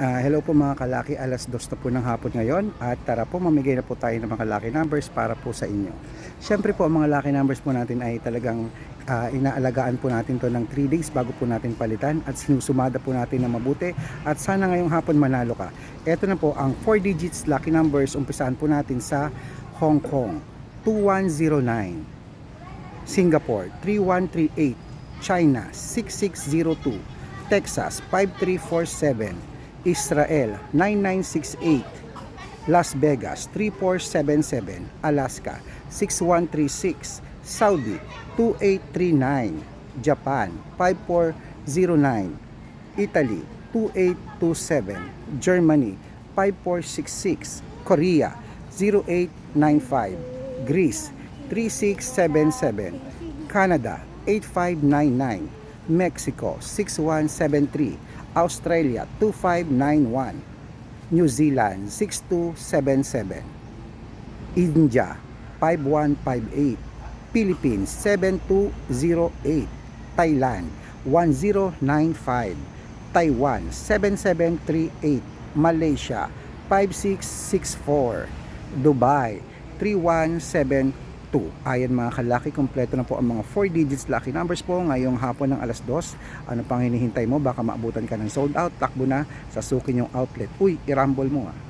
Ah, hello po mga kalaki, alas dos na po ng hapon ngayon at tara po mamigay na po tayo ng mga lucky numbers para po sa inyo. Siyempre po ang mga lucky numbers po natin ay talagang ah, inaalagaan po natin to ng 3 days bago po natin palitan at sinusumada po natin na mabuti at sana ngayong hapon manalo ka. Ito na po ang 4 digits lucky numbers, umpisahan po natin sa Hong Kong 2109, Singapore 3138, China 6602, Texas 5347, Israel 9968, Las Vegas 3477, Alaska 6136, Saudi 2839, Japan 5409, Italy 2827, Germany 5466, Korea 0895, Greece 3677, Canada 8599, Mexico 6173, Australia 2591, New Zealand 6277, India 5158, Philippines 7208, Thailand 1095, Taiwan 7738, Malaysia 5664, Dubai 3172. Ayan mga kalaki, kompleto na po ang mga 4 digits lucky numbers po ngayong hapon ng alas 2. Ano pang hinihintay mo? Baka maabutan ka ng sold out, takbo na sa suki yung outlet. Uy, i-rumble mo ah.